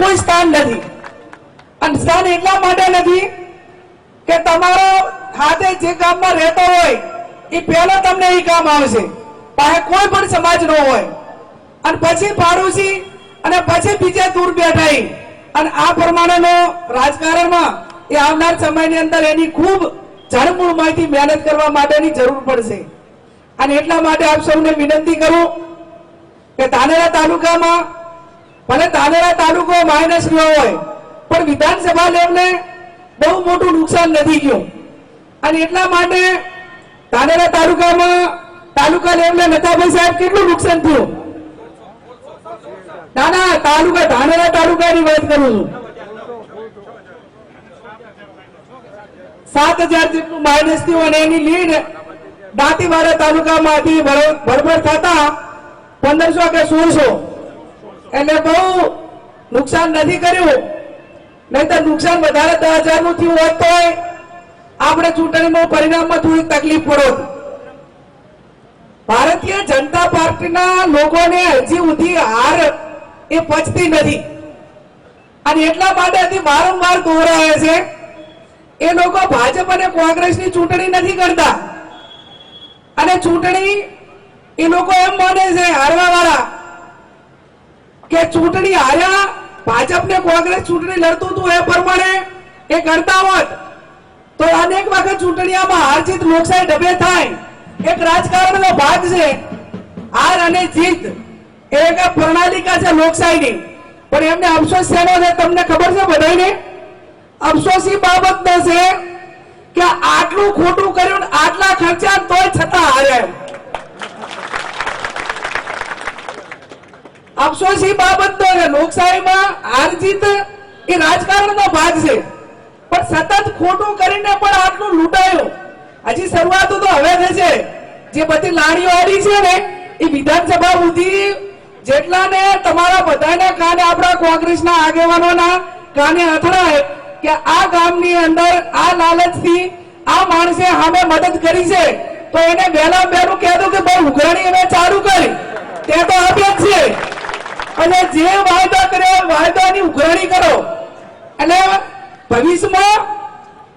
કોઈ સ્થાન નથી. અને સ્થાન એટલા માટે નથી કે તમારો હાથે જે ગામમાં રહેતો હોય, એ પહેલો તમને એ કામ આવશે. પાસે કોઈ પણ સમાજ નો હોય. અને પછી પાડોશી અને પછી બીજે દૂર બેઠા અને આ પ્રમાણેનો રાજકારણમાં એ આવનાર સમયની અંદર એની ખૂબ જળમૂળમાંથી મહેનત કરવા માટેની જરૂર પડશે. અને એટલા માટે આપ સૌને વિનંતી કરું કે ધાનેરા તાલુકામાં ભલે ધાનેરા તાલુકો માઇનસ ન હોય. પણ વિધાનસભા લેવલે બહુ મોટું નુકસાન નથી ગયું અને એટલા માટે ધાનેરા તાલુકામાં તાલુકા લેવલે નતાભાઈ સાહેબ કેટલું નુકસાન થયું? ના ના તાલુકા, ધાનેરા તાલુકાની વાત કરું છું. સાત હજાર જેટલું માઇનસ થયું અને એની લીડ દાંતીવાડા તાલુકામાંથી બરોબર થતા પંદરસો કે સોળસો એટલે બહુ નુકસાન નથી કર્યું. નહીતર નુકસાન વધારે દસ હજારનું થયું હોત તો આપણે ચૂંટણીમાં પરિણામમાં થોડી તકલીફ પડોત ભારતીય જનતા પાર્ટીના લોકોને હજી સુધી હાર એ પચતી નથી. અને એટલા માટે હજી વારંવાર દોહરાવે છે. એ લોકો ભાજપ અને કોંગ્રેસની ચૂંટણી નથી કરતા. અને ચૂંટણી એ લોકો એમ માને છે હારવા વાળા કે ચૂંટણી હાર્યા ભાજપ ને કોંગ્રેસ ચૂંટણી લડતું હતું એ પ્રમાણે? એ કરતા હોત. તો અનેક વખત ચૂંટણીઓમાં હાર જીત લોકશાહી ડબે થાય. એક રાજકારણનો ભાગ છે. હાર અને જીત એ એક પ્રણાલિકા છે લોકશાહીની. પણ એમને અફસોસ શેનો છે તમને ખબર છે બધાને અફસોસ એ બાબતનો છે કે આટલું ખોટું કર્યું આટલા ખર્ચા તોય છતાં હાર્યા અફસોસ એ બાબતનો છે. લોકશાહીમાં હાર જીત એ રાજકારણનો ભાગ છે. પણ સતત ખોટું કરીને પણ આટલું લૂંટાયું. હજી શરૂઆત તો હવે થશે. જે બધી લાડીઓ આડી છે ને, એ વિધાનસભા સુધી જેટલાને તમારા બધાને કાને આપણા કોંગ્રેસના આગેવાનોના કાને અથડાય કે આ ગામની અંદર આ લાલચથી આ માણસે સામે મદદ કરી છે, તો એને વહેલા વહેલું કહેતું કે બહુ ઉઘરાણી એને ચાલુ કરી. તે તો આપ્યા છે. અને જે વાયદા કર્યો વાયદાની ઉઘરાણી કરો. એટલે ભવિષ્યમાં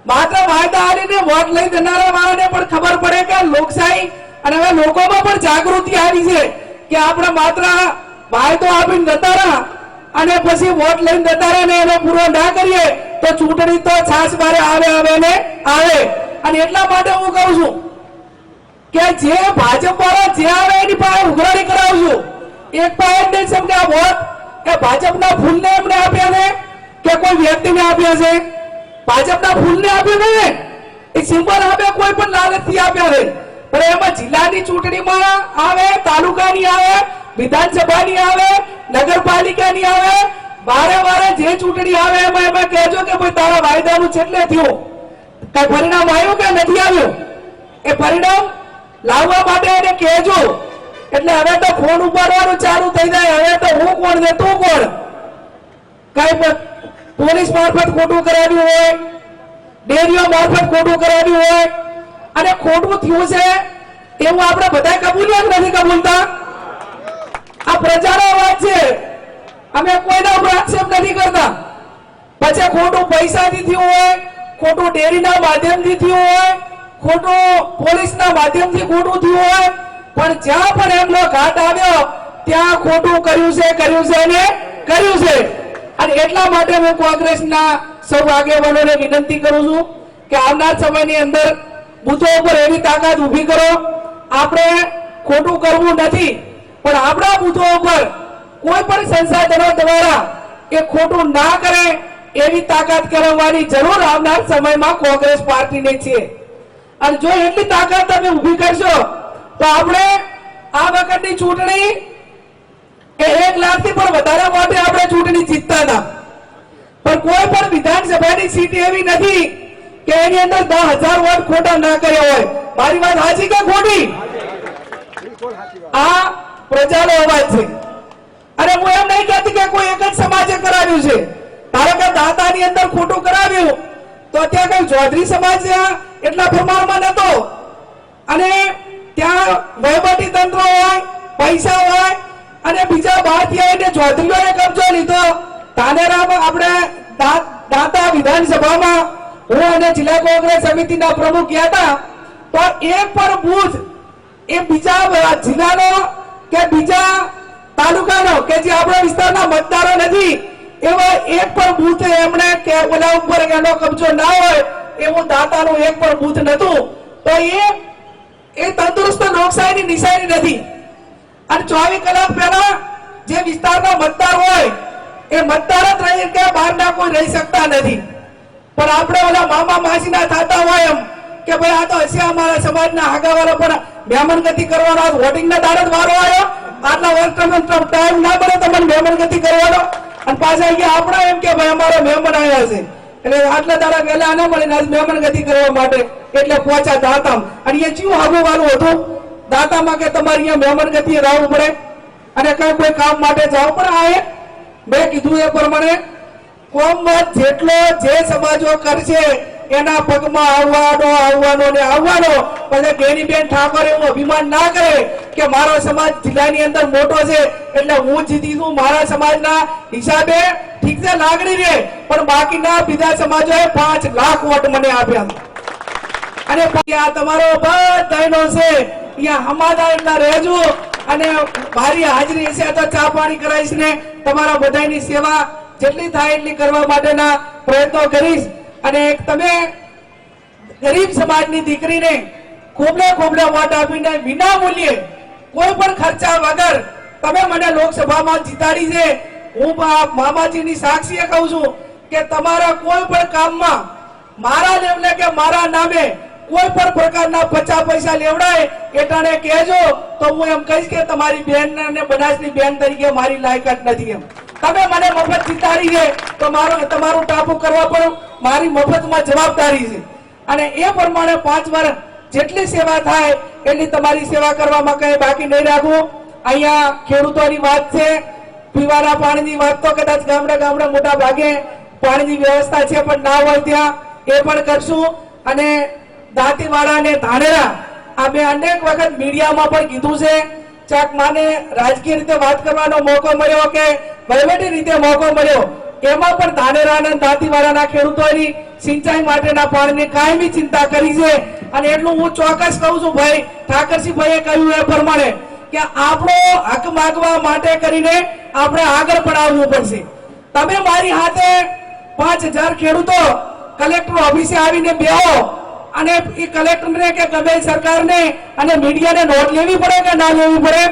માત્ર વાયદા આવીને વોટ લઈ દેનારા વાળાને પણ ખબર પડે કે લોકશાહી અને હવે લોકોમાં પણ જાગૃતિ આવી છે કે આપણે માત્ર વાયદો આપીને જતા અને પછી વોટ લઈને જતા ને એનો પૂરો ના કરીએ તો ચૂંટણી તો છાસ મારે આવે આવે ને આવે. અને એટલા માટે હું કહું છું કે જે ભાજપ વાળા જે આવે એની પાસે ઉઘરાણી કરાવજો એક પણ જ નહીં સમજે આ વોટ એ ભાજપના ફૂલને એમને આપ્યા છે કે કોઈ વ્યક્તિને આપ્યા છે? ભાજપના ફૂલને આપ્યા ને એ સિમ્બોલ આપે કોઈ પણ લાલચથી આપ્યા છે. પણ એમાં જિલ્લાની ચૂંટણીમાં આવે, તાલુકાની આવે, વિધાનસભાની આવે, નગરપાલિકાની આવે, વારે વારે જે ચૂંટણી આવે એમાં એમાં કહેજો કે ભાઈ તારા વાયદાનું છેટલે થયું. કઈ પરિણામ આવ્યું કે નથી આવ્યું? એ પરિણામ લાવવા માટે એને કહેજો. એટલે હવે તો ફોન ઉપાડવાનું ચાલુ થઈ જાય. હવે તો હું કોણ ને તું કોણ? કઈ પોલીસ મારફત ખોટું કરાવ્યું હોય, ડેરીઓ મારફત ખોટું કરાવ્યું હોય, અને ખોટું થયું છે એવું આપણે બધા કબૂલ્યા કે નથી કબૂલતા? આ પ્રજાનો અવાજ છે. અમે કોઈના ઉપર આક્ષેપ નથી કરતા. પછી ખોટું પૈસાથી થયું હોય, ખોટું ડેરીના માધ્યમથી થયું હોય, ખોટું પોલીસના માધ્યમથી ખોટું થયું હોય પણ જ્યાં પણ એમનો ઘાટ આવ્યો, ત્યાં ખોટું કર્યું છે કર્યું છે અને કર્યું છે. અને એટલા માટે હું કોંગ્રેસના સૌ આગેવાનોને વિનંતી કરું છું કે આવનાર સમયની અંદર બુથો ઉપર એવી તાકાત ઊભી કરો. આપણે ખોટું કરવું નથી, પણ આપણા બુથો ઉપર કોઈ પણ સંસાધનો દ્વારા એ ખોટું ના કરે એવી તાકાત કરવાની જરૂર આવનાર સમયમાં કોંગ્રેસ પાર્ટીને છે. અને જો એટલી તાકાત તમે ઊભી કરશો તો આપણે આ વખતની ચૂંટણી કે એક લાખથી પણ વધારે વોટે આપણે ચૂંટણી જીતતા હતા પણ કોઈ પણ વિધાનસભાની સીટ એવી નથી કે એની અંદર દસ હજાર વોટ ખોટા ના કર્યા હોય. મારી વાત સાચી કે ખોટી? આ પ્રજાનો અવાજ છે. અને હું એમ નહીં કહેતી કે કોઈ એક જ સમાજે કરાવ્યું છે. ધારો કે દાતાની અંદર ખોટું કરાવ્યું, તો અત્યારે કઈ ચૌધરી સમાજ એટલા પ્રમાણમાં નતો અને ત્યાં વહીવટી તંત્ર હોય, પૈસા હોય અને બીજા ભારતીય આવીને ચૌધરીઓએ કબજો લીધો. તાનેરામ આપણે દાતા વિધાનસભામાં હું અને જિલ્લા કોંગ્રેસ સમિતિના પ્રમુખ ગયા હતા. તો એ પણ બૂથ એ બીજા જિલ્લાનો કે બીજા તાલુકાનો કે જે આપણા વિસ્તારના મતદારો નથી, એવા એક પણ બૂથ એમણે કે ઓલા ઉપર એનો કબજો ના હોય, એવું દાતાનું એક પણ બૂથ નતું તો એ એ તંદુરસ્ત લોકશાહીની નિશાની નથી. અને ચોવીસ કલાક પહેલા જે વિસ્તારના મતદાર હોય, એ મતદાર જ રહી કે બહારના કોઈ રહી શકતા નથી. પણ આપણે ઓલા મામા માસીના થતા હોય એમ કે ભાઈ આ તો હશે અમારા સમાજના આગાવાળા પણ મહેમાનગતિ કરવાનો આ વોટિંગના દાડે જ વારો આવ્યો. આટલા વર્ષ તમે ટાઈમ ના મળે તમને મહેમાનગતિ કરવાનો. અને પાછા અહીંયા આપણે એમ કે ભાઈ અમારો મહેમાન આવ્યા છે. એટલે આટલા દાડા વહેલા ના મળીને આજ મહેમાનગતિ કરવા માટે એટલે પહોંચ્યા દાતામ. અને એ ચિયું આગું વાળું હતું. દાતામાં કે તમારે અહીંયા મહેમાનગતિ રહેવું પડે અને કઈ કોઈ કામ માટે જવું પણ આ એ મેં કીધું એ પ્રમાણે કોમમાં જેટલો જે સમાજો કરશે એના પગમાં આવવાનો આવવાનો ને આવવાનો. પછી ગેનીબેન ઠાકોર એવું અભિમાન ના કરે કે મારો સમાજ જિલ્લાની અંદર મોટો છે, એટલે હું જીતી છું મારા સમાજના હિસાબે ઠીક છે, લાગણી રે પણ બાકીના બીજા સમાજોએ પાંચ લાખ વોટ મને આપ્યા. અને આ તમારો બધાનો છે. અહીંયા હમાદારના રહેજો. અને મારી હાજરી છે તો ચા પાણી કરાવીશ ને તમારા બધાની સેવા જેટલી થાય એટલી કરવા માટેના પ્રયત્નો કરીશ. અને તમે ગરીબ સમાજની દીકરીને ખોબલે ખોબલે વોટ આપીને વિના મૂલ્યે કોઈ પણ ખર્ચા વગર તમે મને લોકસભામાં જીતાડી છે. હું મામાજીની સાક્ષીએ કહું છું કે તમારા કોઈ પણ કામમાં મારા લેવલે કે મારા નામે કોઈ પણ પ્રકારના પચાસ પૈસા લેવડાય, એટાણે કહેજો, તો હું એમ કહીશ કે તમારી બેન અને બનાસની બેન તરીકે મારી લાયકાત નથી એમ. તમે મને મફત જીતાડી છે, તો મારો તમારું ટાપુ કરવા પણ મારી મફતમાં જવાબદારી છે. અને એ પ્રમાણે પાંચ વાર જેટલી સેવા થાય, એટલી તમારી સેવા કરવામાં કઈ બાકી નહીં રાખવું. અહીંયા ખેડૂતોની વાત છે, પીવાના પાણીની વાત તો કદાચ ગામડે ગામડે મોટા ભાગે પાણીની વ્યવસ્થા છે, પણ ના હોય ત્યાં, એ પણ કરશું. અને દાંતીવાડા અને ધાનેરા. આ મેં અનેક વખત મીડિયામાં પણ કીધું છે. ચાક માને રાજકીય રીતે વાત કરવાનો મોકો મળ્યો કે વહીવટી રીતે મોકો મળ્યો? એમાં પણ ધાનેરા અને દાંતીવાડાના ખેડૂતોની સિંચાઈ માટેના પાણીની કાયમી ચિંતા કરી છે. અને એટલું હું ચોક્કસ કહું છું ભાઈ ઠાકરસિંહભાઈએ કહ્યું એ પ્રમાણે કે આપણો હક માગવા માટે કરીને આપણે આગળ પણ આવવું પડશે. તમે મારી હાથે પાંચ હજાર ખેડૂતો, કલેક્ટર ઓફિસે આવીને બેહો. અને એ કલેક્ટરને કે ગમે સરકારને અને મીડિયાને નોટ લેવી પડે કે ના લેવી પડે?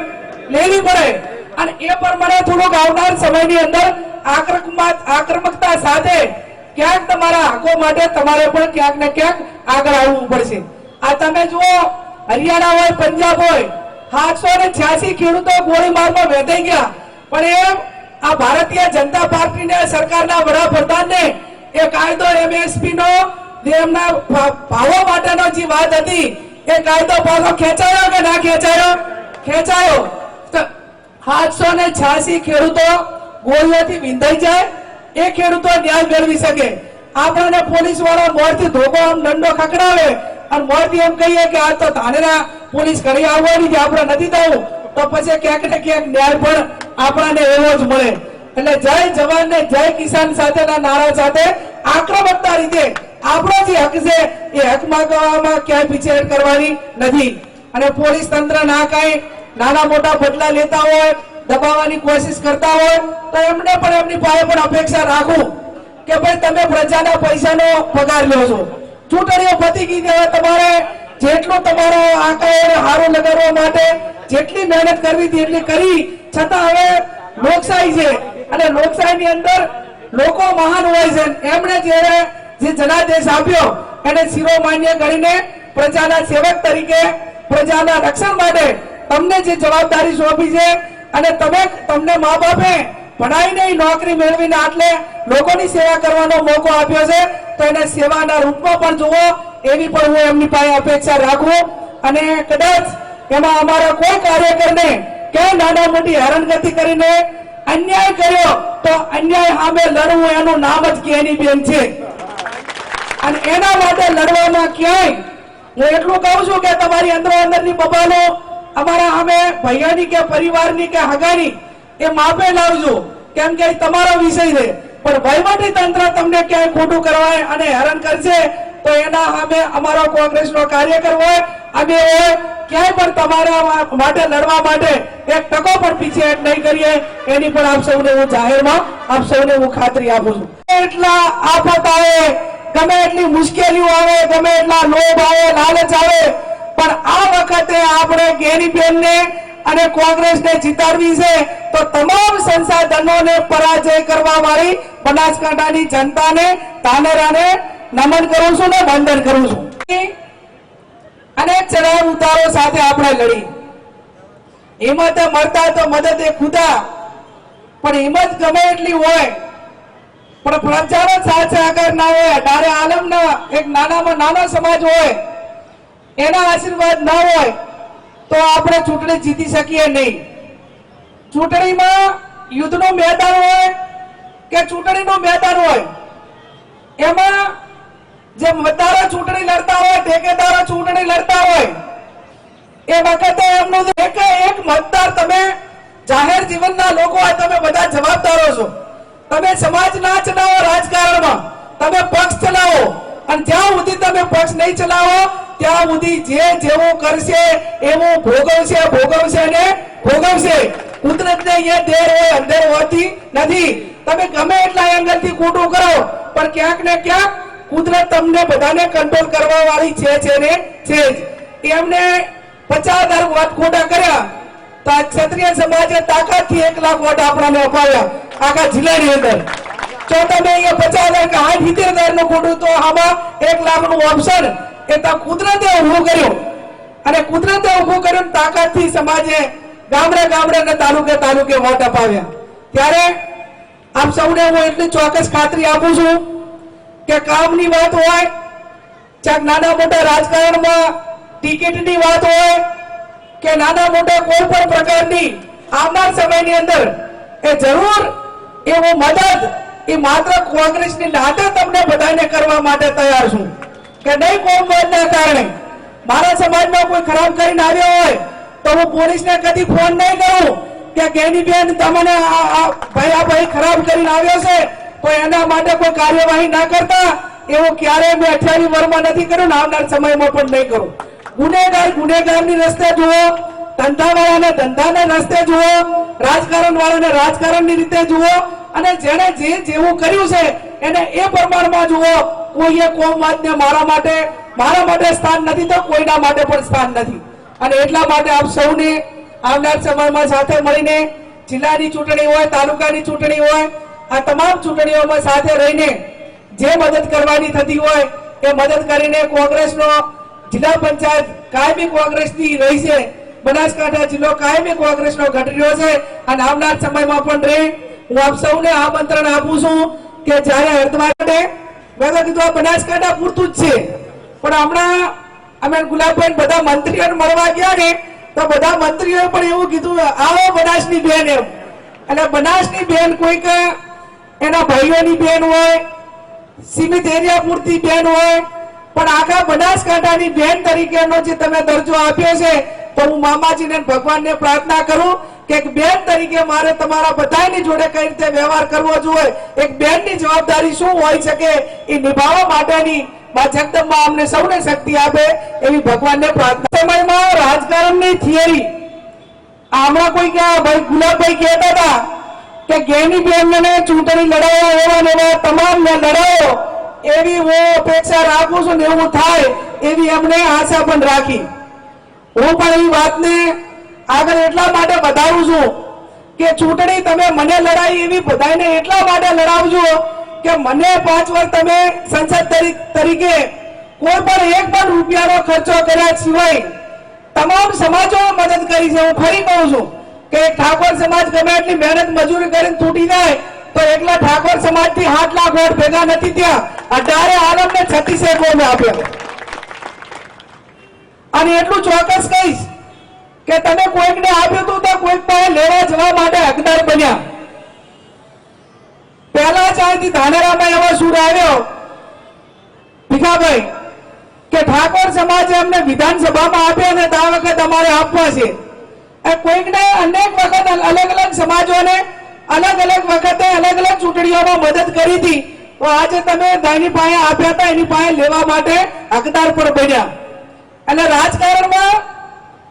લેવી પડે. અને એ પ્રમાણે થોડુંક આવનાર સમયની અંદર આક્રમક આક્રમકતા સાથે ક્યાંક તમારા હકો માટે તમારે પણ ક્યાંક ને ક્યાંક આગળ આવવું પડશે. આ તમે જુઓ, હરિયાણા હોય, પંજાબ હોય, સાતસો ને છ્યાસી ખેડૂતો ગોળીમારમાં વેધાઈ ગયા. પણ એ આ ભારતીય જનતા પાર્ટીને, સરકારના વડાપ્રધાનને, એ કાયદો એમએસપી નો એમના ભાવો માટેનો જે વાત હતી, એ કાયદો પાછો ખેંચાયો કે ના ખેંચાયો? ખેંચાયો. સાતસો ને છ્યાસી ખેડૂતો ગોળીઓથી વિંધાઈ જાય, એ ખેડૂતો ન્યાય મેળવી શકે. આપણને પોલીસવાળા મોરથી ધોકો આમ દંડો ખકડાવે અને મોરથી એમ કહીએ કે આ તો ધાનેરા પોલીસ કરી આવવાની છે આપણે નથી થવું તો પછી ક્યાંક ને ક્યાંક ન્યાય પણ આપણને એવો જ મળે. એટલે જય જવાન ને જય કિસાન સાથેના નારા સાથે આક્રમકતા રીતે આપણો જે હક છે, એ હક માંગવામાં ક્યાંય પીછેહટ કરવાની નથી. અને પોલીસ તંત્ર ના કાંઈ નાના મોટા બદલા લેતા હોય, દબાવવાની કોશિશ કરતા હોય, તો એમને પણ એમની પાસે પણ અપેક્ષા રાખું કે ભાઈ તમે પ્રજાના પૈસાનો પગાર લો છો. ચૂંટણીઓ પતી ગઈ ત્યારે તમારે જેટલું તમારો આંકડાઓને હારું લગાડવા માટે જેટલી મહેનત કરવી હતી એટલી કરી. છતાં હવે લોકશાહી છે. અને લોકશાહીની અંદર લોકો મહાન હોય છે. એમણે જ્યારે જે જનાદેશ આપ્યો, એને શિરોમાન્ય કરીને પ્રજાના સેવક તરીકે, પ્રજાના રક્ષણ માટે તમને જે જવાબદારી સોંપી છે અને તમે તમને મા બાપે ભણાઈને નોકરી મેળવીને આટલે લોકોની સેવા કરવાનો મોકો આપ્યો છે, તો એને સેવાના રૂપમાં પણ જુઓ, એવી પણ હું એમની પાસે અપેક્ષા રાખું. અને કદાચ એમાં અમારા કોઈ કાર્યકરને ક્યાંય નાના મોટી હેરાનગતિ કરીને અન્યાય કર્યો, તો અન્યાય સામે લડવું એનું નામ જ કેની બેન છે. અને એના માટે લડવામાં ક્યાંય હું એટલું કહું છું કે તમારી અંદરો અંદરની બબાલો અમારા અમે ભૈયાની કે પરિવારની કે હગાની એ માપે લાવજો. કેમ કે તમારો વિષય છે. પણ વહીવટી તંત્ર તમને ક્યાંય ખોટું કરવાય અને હેરાન કરશે તો એના સામે અમારો કોંગ્રેસનો કાર્યકર હોય, અમે હોય, ક્યાંય પણ તમારા માટે લડવા માટે એક ટકો પણ પીછે નહીં કરીએ. એની પણ આપ સૌને હું જાહેરમાં, આપ સૌને હું ખાતરી આપું છું. એટલા આફત આવે ગમે એટલી મુશ્કેલીઓ આવે, ગમે એટલા લોભ આવે, લાલચ આવે, પણ આ વખતે આપણે કેરીબેનને અને કોંગ્રેસને જીતાડવી છે, તો તમામ સંસાધનોને પરાજય કરવા વાળી બનાસકાંઠાની જનતાને તાનેરાને નમન કરું છું ને વંદન કરું છું. અને ચઢાવ ઉતારો સાથે આપણે લડી. હિંમત મળતા તો મદદ એ ખુદા પણ હિંમત ગમે એટલી હોય પણ પ્રજાનો સાથ આગળ ના હોય, અઢારે આલમના એક નાનામાં નાનો સમાજ હોય, એના આશીર્વાદ ના હોય, તો આપણે ચૂંટણી જીતી શકીએ નહીં. ચૂંટણીમાં યુદ્ધનું મેદાન હોય કે ચૂંટણીનું મેદાન હોય, એમાં જે મતદારો ચૂંટણી લડતા હોય, ઠેકેદારો ચૂંટણી લડતા હોય, એ વખતે એમનું એક એક મતદાર તમે જાહેર જીવનના લોકો તમે બધા જવાબદારો છો. તમે સમાજ ના ચલાવો રાજકારણમાં. તમે પક્ષ ચલાવો. અને જ્યાં સુધી તમે પક્ષ નહીં ચલાવો, ત્યાં સુધી જે જેવું કરશે, એવું ભોગવશે ભોગવશે ને ભોગવશે. કુદરતને એ દેર હોય, અંદર હોતી નથી. તમે ગમે એટલા એંગલથી ખોટું કરો, પણ ક્યાંક ને ક્યાંક કુદરત તમને બધાને કંટ્રોલ કરવા વાળી છે છે ને છે જ. એમને પચાસ હજાર વોટ ખોટા કર્યા. ક્ષત્રિય સમાજે તાકાતથી એક લાખ વોટ આપણને અપાવ્યા. આખા જિલ્લાની અંદર. જો તમે અહીંયા પચાસ હજાર કે આઠ સિત્તેર હજારનું ખોટું તો આમાં એક લાખનું ઓપ્શન એ કુદરતે ઊભું કર્યું. અને કુદરતે ઊભું કર્યું તાકાત તાકાતથી સમાજે ગામડે ગામડે અને તાલુકે તાલુકે વોટ અપાવ્યા. ત્યારે આપ સૌને હું એટલી ચોક્કસ ખાતરી આપું છું કે કામની વાત હોય, ચાક નાના મોટા રાજકારણમાં ટિકિટની વાત હોય, કે નાના મોટા કોઈ પણ પ્રકારની આવનાર સમયની અંદર એ જરૂર એવું મદદ? એ માત્ર કોંગ્રેસની નાતે તમને બધાને કરવા માટે તૈયાર છું. કે નહીં કોમવાદના કારણે? મારા સમાજમાં કોઈ ખરાબ કરીને આવ્યો હોય, તો હું પોલીસને કદી ફોન નહીં કરું કે કેની બેન તમને ભાઈ આ ભાઈ ખરાબ કરીને આવ્યો છે, તો એના માટે કોઈ કાર્યવાહી ના કરતા? એવું ક્યારેય મેં અઠ્યાવી વર્ષમાં નથી કર્યું, ને આવનાર સમયમાં પણ નહીં કરું. ગુનેગાર ગુનેગારની રસ્તે જુઓ, ધંધાવાળાને ધંધાના રસ્તે જુઓ રાજકારણ વાળાને રાજકારણની રીતે જુઓ અને જેણે જે જેવું કર્યું છે, એને એ પ્રમાણમાં જુઓ, કોઈએ કોમવાદને મારા માટે મારા માટે સ્થાન નથી તો કોઈના માટે પણ સ્થાન નથી. અને એટલા માટે આપ સૌને આવનાર સમયમાં સાથે મળીને જિલ્લાની ચૂંટણી હોય, તાલુકાની ચૂંટણી હોય, આ તમામ ચૂંટણીઓમાં સાથે રહીને જે મદદ કરવાની થતી હોય, એ મદદ કરીને કોંગ્રેસનો જિલ્લા પંચાયત કાયમી કોંગ્રેસની રહી છે. બનાસકાંઠા જિલ્લો કાયમી કોંગ્રેસનો ઘટી રહ્યો છે. અને આવનાર સમયમાં પણ રહે. હું આપ સૌને આમંત્રણ આપું છું કે જ્યારે હરદ્વાર માટે મેં તો કીધું આ બનાસકાંઠા પૂરતું જ છે. પણ હમણાં અમે ગુલાબભાઈ બધા મંત્રીઓને મળવા ગયા ને, તો બધા મંત્રીઓએ પણ એવું કીધું, આવો બનાસની બેન એમ. એટલે બનાસની બેન કોઈક એના ભાઈઓની બેન હોય, સીમિત એરિયા પૂરતી બેન હોય, પણ આખા બનાસકાંઠાની બેન તરીકેનો જે તમે દરજ્જો આપ્યો છે, તો હું મામાજીને ભગવાનને પ્રાર્થના કરું કે એક બેન તરીકે મારે તમારા બધાની જોડે કઈ રીતે વ્યવહાર કરવો જોઈએ? એક બેનની જવાબદારી શું હોય શકે? એ નિભાવવા માટેની મા જગદંબા અમને સૌને શક્તિ આપે એવી ભગવાનને પ્રાર્થના. સમયમાં રાજકારણની થિયરી. હમણાં કોઈ કે ભાઈ ગુલાબભાઈ કહેતા હતા કે ગેની બેનને ચૂંટણી લડાવો એવા ને એવા તમામ ને લડાવો. એવી હું અપેક્ષા રાખું છું ને એવું થાય એવી એમને આશા પણ રાખી. હું પણ એ વાતને આગળ એટલા માટે વધારું છું કે ચૂંટણી તમે મને લડાઈ એવી બધાને એટલા માટે લડાવજો કે મને પાંચ વર્ષ તમે સંસદ તરીકે કોઈ પણ એક પણ રૂપિયાનો ખર્ચો કર્યા સિવાય તમામ સમાજો મદદ કરી છે. હું ફરી કહું છું કે ઠાકોર સમાજ ગમે એટલી મહેનત મજૂરી કરીને તૂટી જાય તો એકલા ઠાકોર સમાજથી આઠ લાખ વોટ ભેગા નથી ત્યાં અઢારે આલમ ને છત્તીસે વોટ આપ્યો. અને એટલું ચોક્કસ કહીશ કે તમે કોઈકને આપ્યું હતું તો કોઈક પાસે લેવા જવા માટે હકદાર બન્યા. પહેલા ચાલથી ધાનેરામાં એવો સુર આવ્યો. ભીખાભાઈ, કે ઠાકોર સમાજે અમને વિધાનસભામાં આપ્યો ને આ વખત અમારે આપવા છે. એ કોઈકને અનેક વખત અલગ અલગ સમાજોને અલગ અલગ વખતે અલગ અલગ ચૂંટણીઓમાં મદદ કરી હતી. તો આજે તમે એની પાસે આપ્યા હતા, એની પાસે લેવા માટે હકદાર પણ બન્યા. એટલે રાજકારણમાં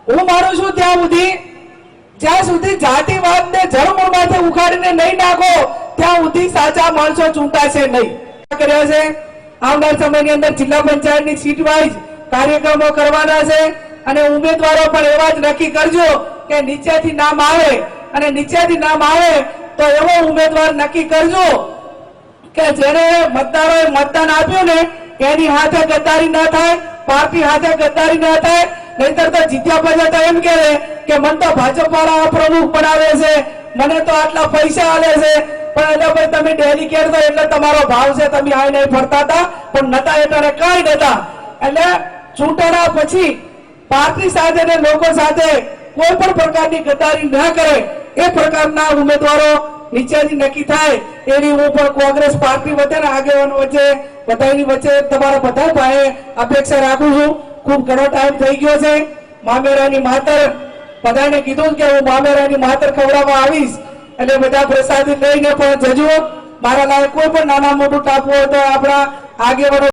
હું માનું છું ત્યાં સુધી. જ્યાં સુધી જાતિવાદને જળમૂળમાંથી ઉખાડીને નહીં નાખો, ત્યાં સુધી સાચા માણસો ચૂંટાશે નહીં. કર્યા છે. આવનાર સમયની અંદર જિલ્લા પંચાયતની સીટ વાઇઝ કાર્યક્રમો કરવાના છે. અને ઉમેદવારો પણ એવા જ નક્કી કરજો કે નીચેથી નામ આવે અને નીચેથી નામ આવે તો એવો ઉમેદવાર નક્કી કરજો કે જેને મતદારોએ મતદાન આપ્યું ને, એની હાથે ગદ્દારી ન થાય પાર્ટી હાથે ગદ્દારી ન થાય નહીતર તો જીત્યા પછી તો એમ કહે કે મને તો ભાજપ વાળા પ્રમુખ બનાવે છે. મને તો આટલા પૈસા આલે છે. પણ એટલે ભાઈ, તમે ડેલિકેટ છો એટલે તમારો ભાવ છે, તમે આઈ નહીં ફરતા હતા પણ નતા એટલે કઈ નતા એટલે ચૂંટણા પછી પાર્ટી સાથે ને લોકો સાથે કોઈ પણ પ્રકારની ગદ્દારી ના કરે, એ પ્રકારના ઉમેદવારો નીચેથી નક્કી થાય. એની હું પણ કોંગ્રેસ પાર્ટી વચ્ચે આગેવાનો વચ્ચે, બધાની વચ્ચે તમારા બધા ભાઈ અપેક્ષા રાખું છું. ખૂબ ઘણો ટાઈમ થઈ ગયો છે. મામેરાની માતર, બધાને કીધું કે હું મામેરાની માતર ખવડાવવા આવીશ. એટલે બધા પ્રસાદી લઈને પણ જજો. મારા લાયક કોઈ પણ નાના મોટું ટાપુ હોય તો આપણા આગેવાનો